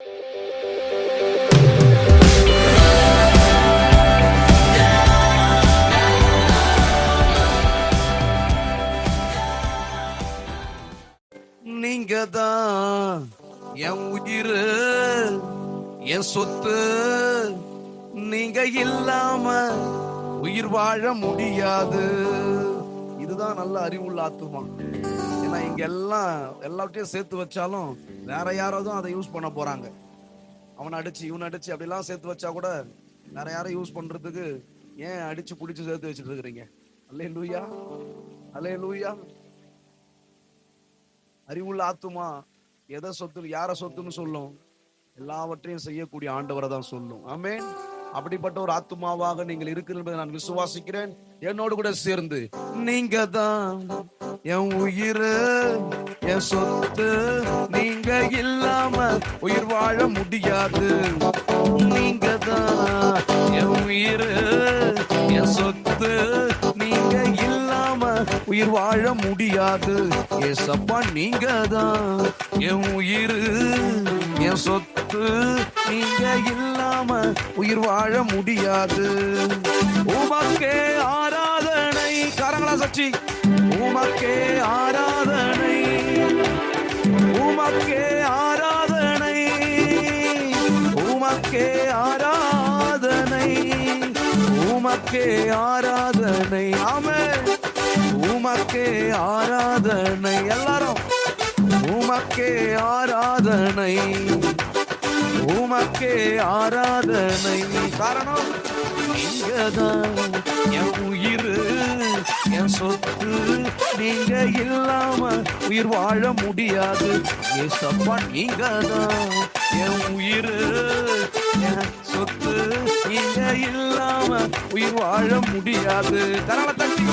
நீங்க தான் என் உயிர் என் சொத்து. நீங்க இல்லாம உயிர் வாழ முடியாது. இதுதான் நல்ல அறிவுள்ள ஆத்துமா இங்க எல்லாம் எல்லாத்தையும் சேர்த்து வச்சாலும் வேற யாராவது அதை யூஸ் பண்ண போறாங்க. அவனை அடிச்சு இவனை அடிச்சு அப்படிலாம் சேர்த்து வச்சா கூட வேற யாரும் யூஸ் பண்றதுக்கு ஏன் அடிச்சு புடிச்சு சேர்த்து வச்சுட்டு இருக்கிறீங்க? அல்லே லூயா அல்லே லூயா அறிவுள்ள ஆத்துமா எதை சொத்து யார சொத்துன்னு சொல்லும்? எல்லாவற்றையும் செய்யக்கூடிய ஆண்டவரை தான் சொல்லும். ஆமே அப்படிப்பட்ட ஒரு ஆத்துமாவாக நீங்கள் இருக்கிறீர்கள் என்பதை நான் விசுவாசிக்கிறேன். என்னோடு கூட சேர்ந்து. நீங்க தான் என் உயிர் என் சொத்து நீங்க இல்லாம உயிர் வாழ முடியாது. நீங்க தான் என் உயிர் என் சொத்து நீங்க இல்லாம உயிர் வாழ முடியாது. ஏசப்பா நீங்க தான் என் உயிர் என் சொத்து நீங்க இல்லாம உயிர் வாழ முடியாது. உமக்கே ஆராதனை கரங்களா சச்சி உமக்கே ஆராதனை. உமக்கே ஆராதனை. உமக்கே ஆராதனை. உமக்கே ஆராதனை. ஆமே உமக்கே ஆராதனை. எல்லாரும் உமக்கே ஆராதனை. உமக்கே ஆராதனை. காரணம் இங்கதான் என் உயிர். என் சொத்து நீங்க இல்லாம உயிர் வாழ முடியாது. ஏசப்பா நீங்க தான் என் உயிர். என் சொத்து நீங்க இல்லாம உயிர் வாழ முடியாது. தரவ தட்டி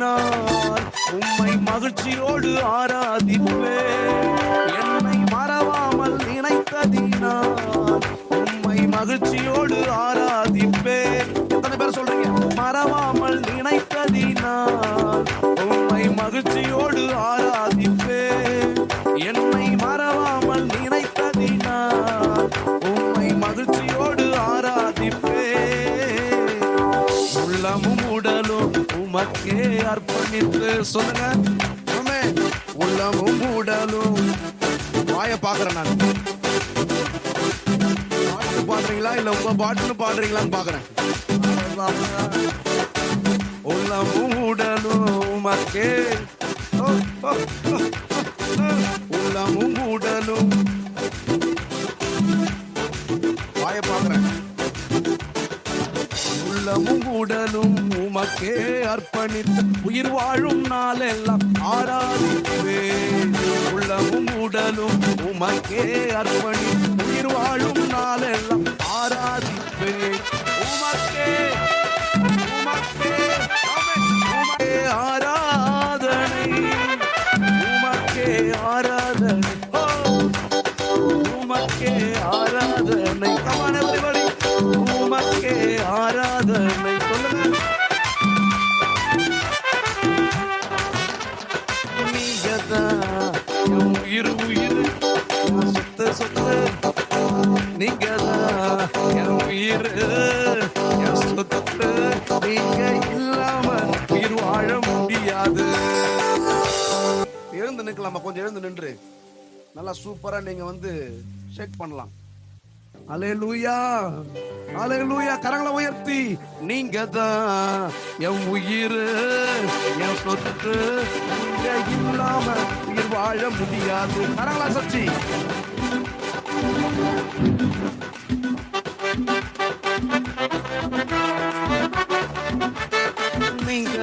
நான் உம்மை மகிழ்ச்சியோடு ஆராதிப்பே என்னை மறவாமல் நினைத்ததினால் உம்மை மகிழ்ச்சியோடு ஆராதிப்பே. எத்தனை பேர் சொல்றீங்க? மறவாமல் நினைத்ததினால் உம்மை மகிழ்ச்சியோடு ஆராதிப்பே. என்னை மறவாமல் நினைத்ததினால் உம்மை மகிழ்ச்சியோடு ஆராதிப்பே. உள்ளமும் உடலும் உமக்கே அர்ப்பணித்து சொல்லுங்க. உள்ளமும் உடலும். வாய பாக்குறேன் நான். பாட்டு பாடுறீங்களா இல்ல உங்க பாட்டுன்னு பாடுறீங்களான்னு பாக்குறேன் உள்ளமும் உடலும் உமக்கே. உள்ளமும் உடலும். வாய பாக்குறேன் உள்ளமும் உமக்கே அர்ப்பணித்த உயிர் வாழும் நாளெல்லாம் ஆராதிப்பே. உள்ளமும் உடலும் உமக்கே அர்ப்பணித்து உயிர் வாழும் நாளெல்லாம் ஆராதிப்பே. உமக்கே நீங்கதான் என் உயிர் என் சொத்து நீங்க இல்லாம உயிர் வாழ முடியாது. எழுந்து நிக்கலாமா? கொஞ்சம் எழுந்து நின்று. நல்லா சூப்பரா நீங்க வந்து ஷேக் பண்ணலாம். அலேலூயா அலேலூயா கரங்களை உயர்த்தி. நீங்க தான் என் உயிர் என் சொத்து இல்லாம உயிர் வாழ முடியாது. கரங்களா சச்சி நீங்க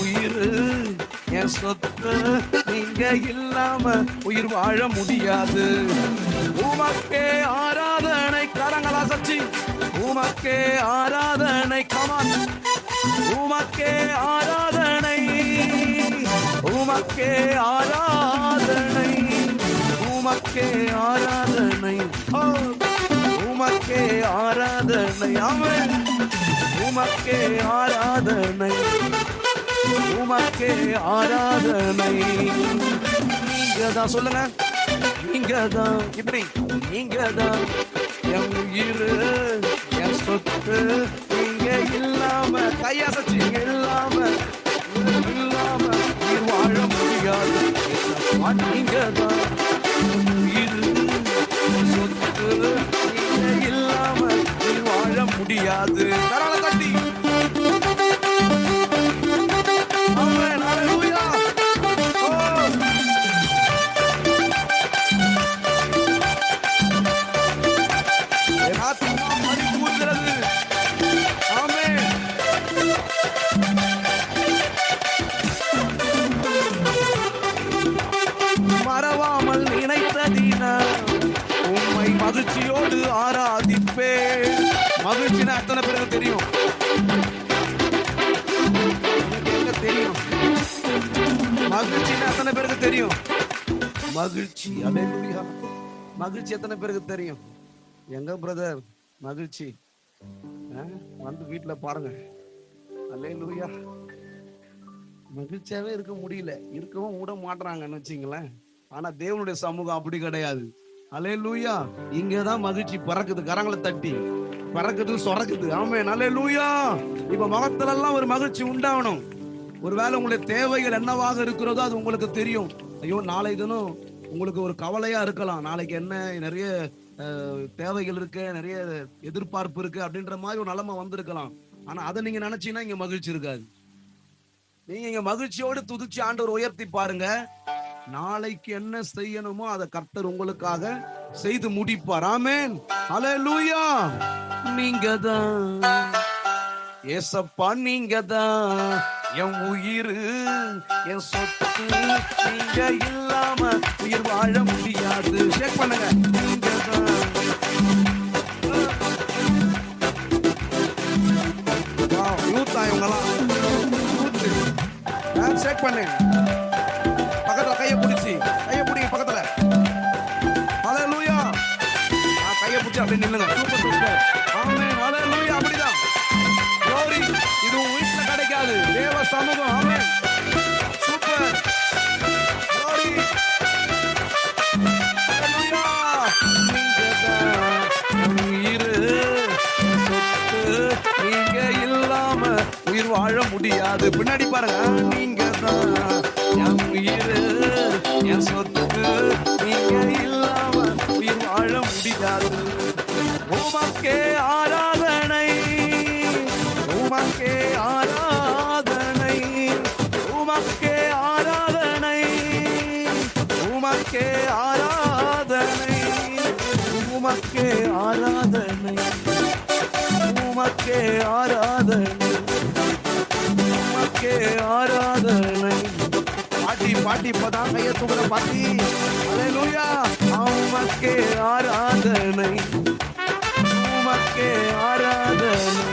உயிர் என் சொத்து நீங்க இல்லாம உயிர் வாழ முடியாது உமக்கே ஆராதனை கரங்களா சச்சி உமக்கே ஆராதனை கமான் உமக்கே ஆராதனை. உமக்கே ஆராதனை உமக்கே ஆரா ஓ, உமக்கே ஆராதனை அவன் உமக்கே ஆராதனை. உமக்கே ஆராதனை. நீங்க தான் சொல்லுங்க. நீங்க தான் இப்படி. நீங்க தான் என் உயிர் என் சொத்து நீங்க இல்லாம கையாசச்சு இல்லாம இல்லாம வாழ முடியாது. நீங்க தான் மகிழ்ச்சினா அத்தனை பேருக்கு தெரியும்? தெரியும்? மகிழ்ச்சினா அத்தனை பேருக்கு தெரியும்? மகிழ்ச்சி அல்லேலூயா மகிழ்ச்சி எத்தனை பேருக்கு தெரியும்? எங்க பிரதர் மகிழ்ச்சி. ஆ? வந்து வீட்டுல பாருங்க. அல்லேலூயா மகிழ்ச்சியாவே இருக்க முடியல. இருக்கவும் விட மாட்டுறாங்கன்னு வச்சுங்களேன். ஆனா தேவனுடைய சமூகம் அப்படி கிடையாது. அலே லூயா இங்கதான் மகிழ்ச்சி பறக்குது கரங்களை தட்டி. பறக்குது சொறக்குது ஆமே லூயா இப்ப முகத்துல எல்லாம் ஒரு மகிழ்ச்சி உண்டாகணும். ஒருவேளை உங்களுடைய தேவைகள் என்னவாக இருக்கிறதோ அது உங்களுக்கு தெரியும். ஐயோ நாளை தினம் உங்களுக்கு ஒரு கவலையா இருக்கலாம். நாளைக்கு என்ன நிறைய தேவைகள் இருக்கு நிறைய எதிர்பார்ப்பு இருக்கு அப்படின்ற மாதிரி ஒரு நிலைமை வந்திருக்கலாம். ஆனா அதை நீங்க நினைச்சீங்கன்னா இங்க மகிழ்ச்சி இருக்காது. நீங்க இங்க மகிழ்ச்சியோடு துதிச்சு ஆண்டவர் உயர்த்தி பாருங்க. நாளைக்கு என்ன செய்யணுமோ அதை கர்த்தர் உங்களுக்காக செய்து முடிப்பார். ஆமென். லூயா நீங்க தான் ஏசப்பா நீங்க தான் என் உயிர் என் சொத்து நீங்க இல்லாம உயிர் வாழ முடியாது. ஷேக் பண்ணுங்க. நீங்க தான் யூத்தா இவங்கெல்லாம். ஷேக் நான் அப்படியே நில்லுங்க சூப்பர் ஹalleluya அப்படிதான். Glory இது உன் வீட்ல கிடைக்காது. தேவ சமூகம் ஆமே. Super glory. ஹalleluya நீங்க தான் உயிர் சொத்து நீங்க இல்லாம உயிர் வாழ முடியாது. பின்னாடி பாருங்க. நீங்க தான் என் உயிர் என் சொத்து நீங்க இல்ல உமக்கே ஆராதனை. உமக்கே ஆராதனை. உமக்கே ஆராதனை. உமக்கே ஆராதனை. உமக்கே ஆராதனை. உமக்கே ஆராதனை. உமக்கே ஆராதனை. பாட்டி பாட்டி இப்பதான் கைய தூக்குற பாட்டி. அல்லேலூயா உமக்கே ஆராதனை. உமக்கே ஆராதனை